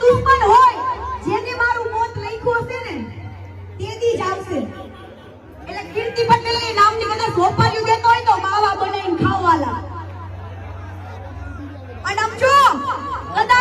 દુશ્મન હોય, જેને મારું મોત લખ્યું હશે ને તે દી જ આવશે. એટલે કીર્તિ નામ નામની બધા સોપારીઓ દેતો હોય તો માવા બનાવીને ખાવાલા અને આમ જો, કદાચ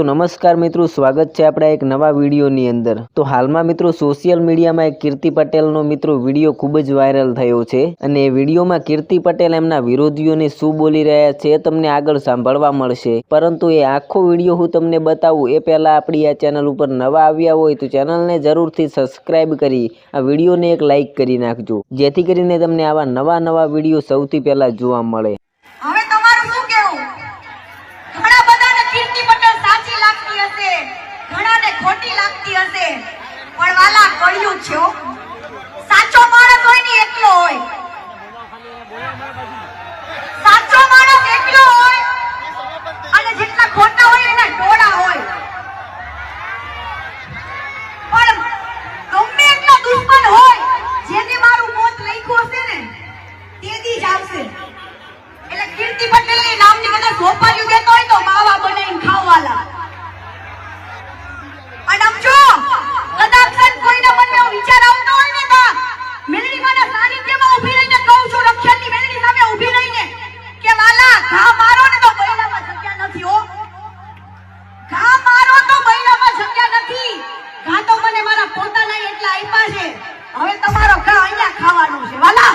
તા નમસ્કાર મિત્રો, સ્વાગત છે આપણા એક નવા વિડીયોની અંદર. તો હાલમાં મિત્રો સોશિયલ મીડિયામાં એક કીર્તિ પટેલનો મિત્રો વીડિયો ખૂબ જ વાયરલ થયો છે અને એ વિડીયોમાં કીર્તિ પટેલ એમના વિરોધીઓને શું બોલી રહ્યા છે એ તમને આગળ સાંભળવા મળશે. પરંતુ એ આખો વીડિયો હું તમને બતાવું, એ પહેલાં આપણી આ ચેનલ ઉપર નવા આવ્યા હોય તો ચેનલને જરૂરથી સબસ્ક્રાઇબ કરી, આ વિડીયોને એક લાઇક કરી નાખજો. જેથી કરીને તમને આવા નવા નવા વીડિયો સૌથી પહેલાં જોવા મળે. બધાને કીર્તિ સાચી લાગતી હશે. ઘણાને ખોટી લાગતી હશે. પણ વાલા કળિયું છે સાચો માણસ હોય ને એકલો હોય સાચો માણસ એકલો હોય અને જેટલા ખોટા હોય એના ટોળા હોય પણ ગમે એટલા દુશ્મન હોય જેને મારું મોત લખ્યું હશે ને તે દી જ આવશે એટલે કીર્તિ પટેલની નામની કદાચ સોપારીઓ દેતો હોય તો માવા બનાવીને ખાવાલા અને આમ જો કદાચ છે ને કોઈના મનમાં એવો વિચાર આવતો હોય ને તા મેલડી માના સાનિધ્યમાં ઊભી રહીને કહું છું રક્ષણની મેલડી સામે ઊભી રહીને કે વાલા ઘા મારો ને તો બૈરામાં જગ્યા નથી હો ઘા મારો તો બૈરામાં જગ્યા નથી ઘા તો મને મારા પોતાના એટલા આપ્યા છે હવે તમારો ઘા અહીંયા ખાવાનું છે વાલા.